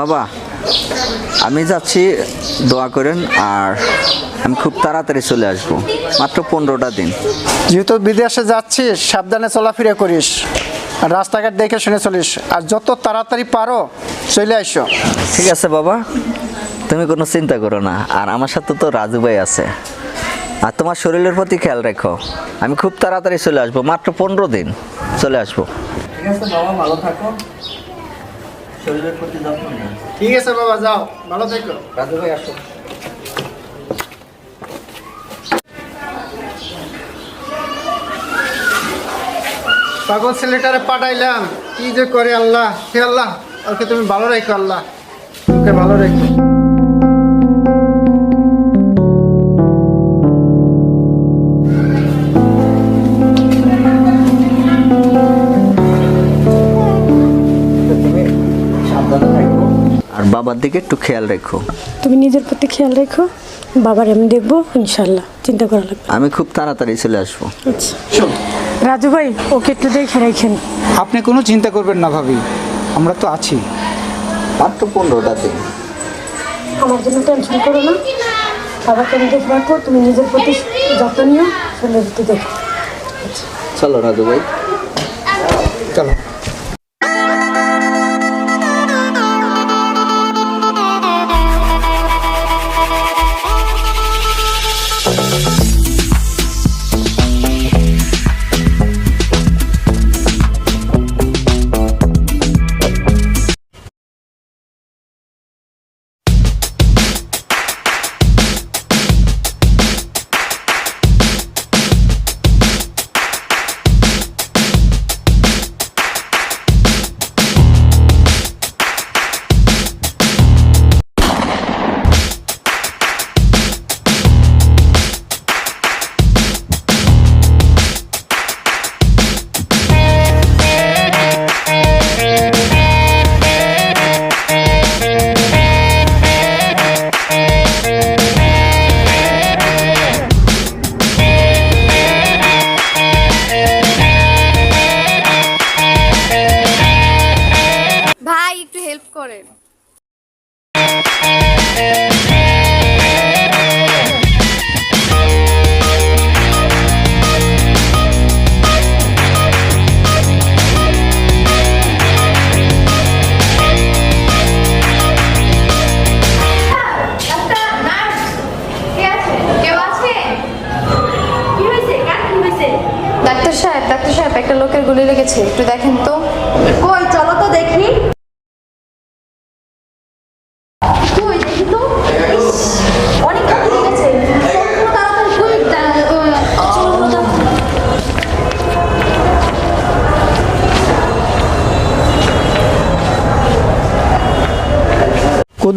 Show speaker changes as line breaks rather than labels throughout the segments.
বাবা আমি যাচ্ছি দোয়া করেন আর আমি খুব তাড়াতাড়ি চলে আসব। মাত্র পনেরোটা দিন।
যেহেতু বিদেশে যাচ্ছিস সাবধানে চলাফেরা করিস আর রাস্তাঘাট দেখে শুনে চলিস আর যত তাড়াতাড়ি পারো চলে আসো
ঠিক আছে বাবা তুমি কোনো চিন্তা করো না আর আমার সাথে তো রাজু ভাই আছে। আর তোমার শরীরের প্রতি খেয়াল রেখো আমি খুব তাড়াতাড়ি চলে আসব মাত্র পনেরো দিন চলে আসব। ঠিক আছে বাবা ভালো থাকো। শরীরের প্রতি যত্ন
ঠিক আছে বাবা যাও। ভালো থেকো।
রাজু ভাই আসো।
পাগল ছেলেটারে পাঠাইলাম। কি যে করে আল্লাহ। হে আল্লাহ ওকে তুমি ভালো রেখো আল্লাহ। ওকে ভালো রেখো।
বাবার দিকে একটু খেয়াল রেখো।
তুমি নিজের প্রতি খেয়াল রেখো বাবার আমি দেখব ইনশাল্লাহ চিন্তা করা লাগবে
আমি খুব তাড়াতাড়ি চলে আসব।
আচ্ছা। রাজু ভাই ওকে একটু দেখে রাখেন।
আপনি কোনো চিন্তা করবেন না ভাবি আমরা তো আছি।
মাত্র পনেরোটা দিন।
আমার জন্য টেনশন করো না। বাবাকে আমি দেখে রাখো তুমি নিজের প্রতি যত্ন নিও প্রতি দেখো।
চলো রাজু ভাই।
চলো।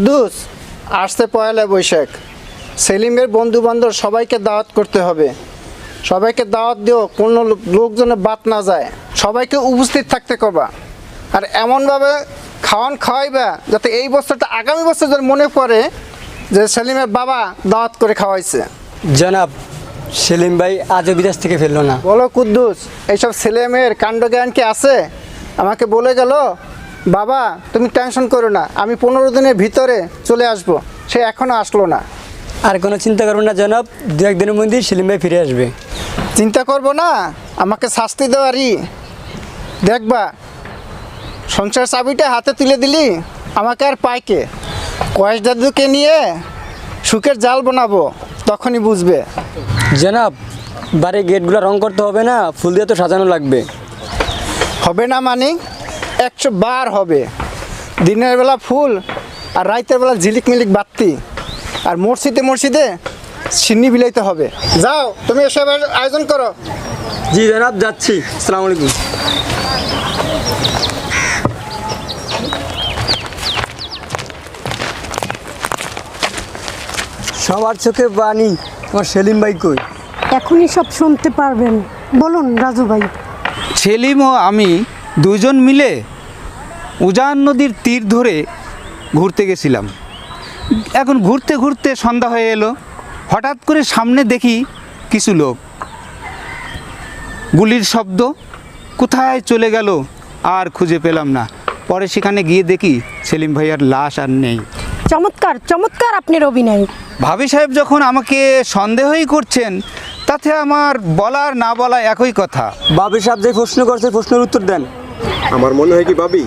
কুদ্দুস আসতে পয়লা বৈশাখ। সেলিমের বন্ধু বান্ধব সবাইকে দাওয়াত করতে হবে। সবাইকে দাওয়াত দিও কোনো লোক- লোকজনে বাদ না যায়। সবাইকে উপস্থিত থাকতে করবা আর এমনভাবে খাওয়ান খাওয়াইবা যাতে এই বছরটা আগামী বছর যেন মনে পড়ে যে সেলিমের বাবা দাওয়াত করে খাওয়াইছে।
জনাব সেলিম ভাই আজও বিদেশ থেকে ফেলল না।
বলো কুদ্দুস এইসব ছেলে মেয়ের কাণ্ড জ্ঞান কি আছে? আমাকে বলে গেল বাবা তুমি টেনশন করো না আমি পনেরো দিনের ভিতরে চলে আসব। সে এখনও আসলো না।
আর কোনো চিন্তা করবেন না জনাব দু একদিনের মধ্যেই সেলিম ভাই ফিরে আসবে।
চিন্তা করব না আমাকে শাস্তি দেওয়ারই। দেখবা সংসার চাবিটা হাতে তুলে দিলি আমাকে আর পাইকে। কয়েস দাদুকে নিয়ে সুখের জাল বানাবো তখনই বুঝবে।
জনাব বাড়ির গেটগুলো রং করতে হবে না ফুল দিয়ে তো সাজানো লাগবে।
হবে না মানে? একশো বার হবে। দিনের বেলা ফুল আর রাতের বেলা ঝিলিক মিলিক বাত্তি আর মসজিদে মসজিদে সিন্নি বিলাইতে হবে। যাও তুমি এসব আয়োজন করো।
জি জনাব যাচ্ছি। আসসালামু আলাইকুম। সবার চোখে বাণী তোমার সেলিম ভাই কই?
এখনই সব শুনতে পারবেন। বলুন রাজু ভাই।
সেলিম ও আমি দুজন মিলে উজান নদীর তীর ধরে ঘুরতে গেছিলাম। এখন ঘুরতে ঘুরতে সন্ধ্যা হয়ে এলো। হঠাৎ করে সামনে দেখি কিছু লোক। গুলির শব্দ কোথায় চলে গেল আর খুঁজে পেলাম না। পরে সেখানে গিয়ে দেখি সেলিম ভাইয়ার লাশ আর নেই।
চমৎকার চমৎকার আপনার অভিনয়।
ভাবি সাহেব যখন আমাকে সন্দেহই করছেন তাতে আমার বলার না বলা একই কথা।
বাবি সাহেব যে প্রশ্ন করছে প্রশ্নের উত্তর দেন।
আমার মনে হয় কি ভাবি?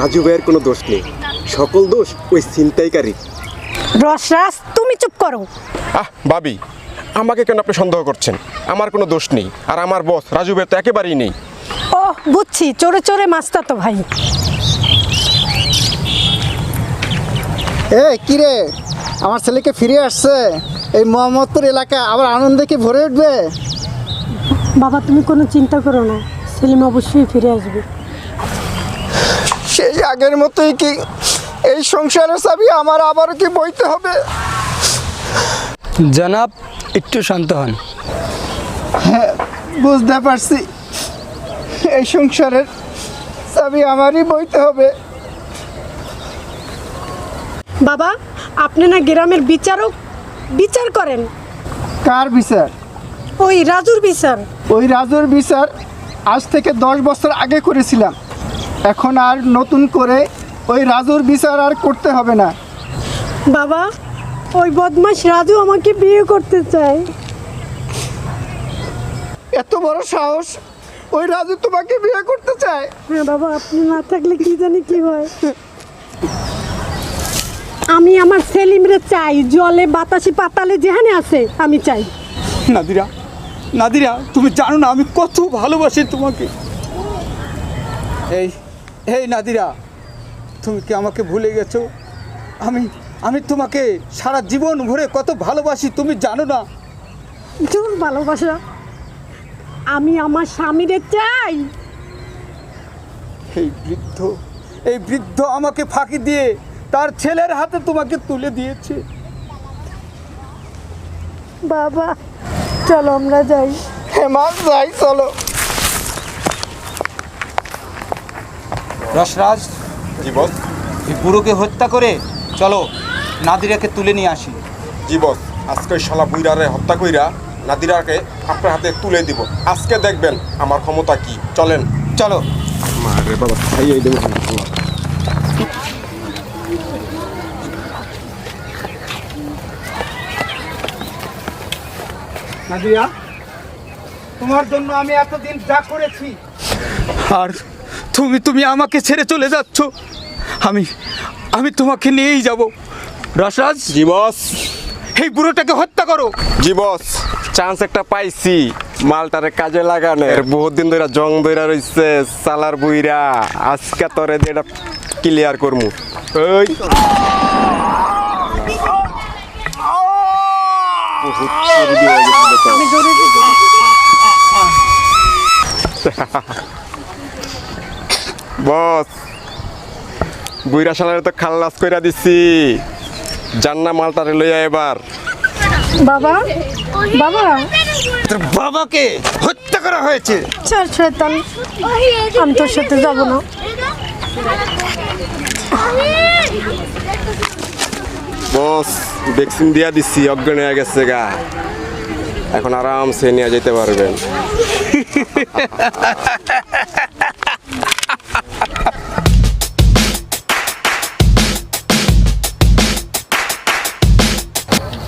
রাজু ভাইয়ের কোনো দোষ নেই। সকল দোষ ওই ছিনতাইকারী।
রসরাস তুমি চুপ করো।
আহ ভাবি আমাকে কেন আপনি সন্দেহ করছেন? আমার কোনো দোষ নেই আর আমার বস রাজু ভাইয়ের তো একেবারেই নেই।
ও বুঝছি চোরে চোরে মাস্তা তো ভাই।
এ কিরে আমার ছেলেকে ফিরে আসছে? এই মোহাম্মদপুর এলাকা আবার আনন্দে কি ভরে উঠবে?
বাবা তুমি কোনো চিন্তা করো না। সেলিম অবশ্যই ফিরে আসবে।
সেই আগের মতোই কি এই সংসারের চাবি আমার আবারও কি বইতে হবে?
জনাব একটু শান্ত হন।
বুঝতে পারছি। এই সংসারের চাবি আমারই বইতে হবে।
বাবা আপনি না গ্রামের বিচারক? বিচার করেন।
কার বিচার?
ওই রাজুর বিচার।
ওই রাজুর বিচার? আজ থেকে দশ বছর আগে করেছিলাম। এখন আর নতুন করে ওই রাজুর বিচার আর করতে হবে না।
বাবা ওই বদমাস রাজু আমাকে বিয়ে করতে চায়।
এত বড় সাহস ওই রাজু তোমাকে বিয়ে করতে চায়?
হ্যাঁ বাবা আপনি না থাকলে কি জানি কি হয়। আমি আমার সেলিমরে চাই জলে বাতাসে পাতালে যেখানে আছে আমি চাই।
নাদিরা নাদিরা তুমি জানো না আমি কত ভালোবাসি তোমাকে। এই এই নাদিরা তুমি কি আমাকে ভুলে গেছো? আমি আমি তোমাকে সারা জীবন ভরে কত ভালোবাসি তুমি জানো না।
জোর ভালোবাসা। আমি আমার স্বামীরে চাই।
এই বৃদ্ধ এই বৃদ্ধ আমাকে ফাঁকি দিয়ে তার ছেলের হাতে তোমাকে তুলে দিয়েছে।
বাবা চলো আমরা যাই।
হেমা যাই চলো।
রসরাজ
জি বস।
এই বুড়োকে হত্যা করে চলো নাদিরাকে তুলে নিয়ে আসি।
জি বস। আজকে ওই শালা বুইরারে হত্যা কইরা নাদিরাকে আপনার হাতে তুলে দিব। আজকে দেখবেন আমার ক্ষমতা কি। চলেন।
চলো।
মারে বাবা খাইয়ে দেবো।
নাদিয়া তোমার জন্য আমি এতদিন যা করেছি। আর তুমি তুমি আমাকে ছেড়ে চলে যাচ্ছ। আমি আমি তোমাকে নিয়েই যাব। রসরাজ
জি বস।
এই বুড়োটাকে হত্যা করো।
জি বস। চান্স একটা পাইছি। মালটারে কাজে লাগানোর। বহুত দিন ধরে জং ধরে রইছে সালার বুইরা। আজকে তোরে দিয়ে এটা ক্লিয়ার করমু। ওই বহুত চর্বি হয়ে গেছে বেটা। বস বুইরা শালারে তো। খাল্লাস কইরা দিছি। জান্না মালটারে লইয়া এবার।
বাবা? বাবা?
তোর বাবাকে হত্যা করা হয়েছে।
ছাড় শয়তান। আমি তোর সাথে যাব না।
বস ভ্যাকসিন দিয়া দিচ্ছি অজ্ঞান হয়ে গেছে গা। এখন আরামসে নিয়ে যেতে পারবেন।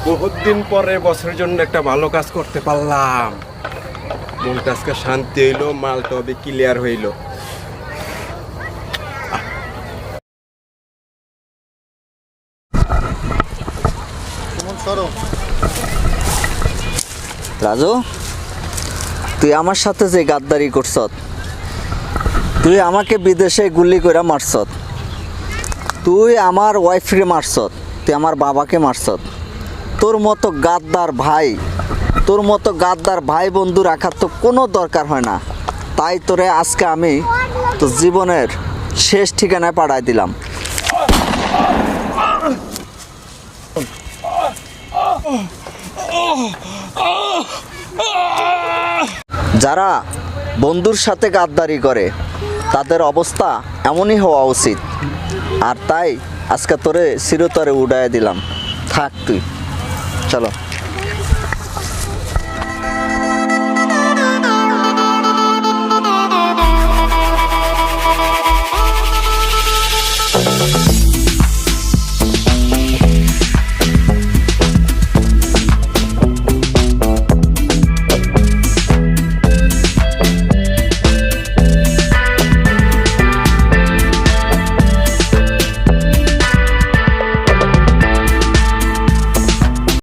বহুত দিন পরে বছরের জন্য একটা ভালো কাজ করতে পারলাম। মনটা আজকে শান্তি হইল, মালটা হবে ক্লিয়ার হইল।
রাজু, তুই আমার সাথে যে গাদ্দারি করছত, তুই আমাকে বিদেশে গুলি করে মারছত, তুই আমার ওয়াইফকে মারছত, তুই আমার বাবাকে মারছত, তোর মতো গাদ্দার ভাই, তোর মতো গাদ্দার ভাই বন্ধু রাখার তো কোনো দরকার হয় না। তাই তোরে আজকে আমি তো জীবনের শেষ ঠিকানায় পাঠাই দিলাম। যারা বন্ধুর সাথে গাদ্দারি করে, তাদের অবস্থা এমনই হওয়া উচিত। আর তাই আজকে তোরে চিরতরে উড়ায় দিলাম। থাক তুই। চলো।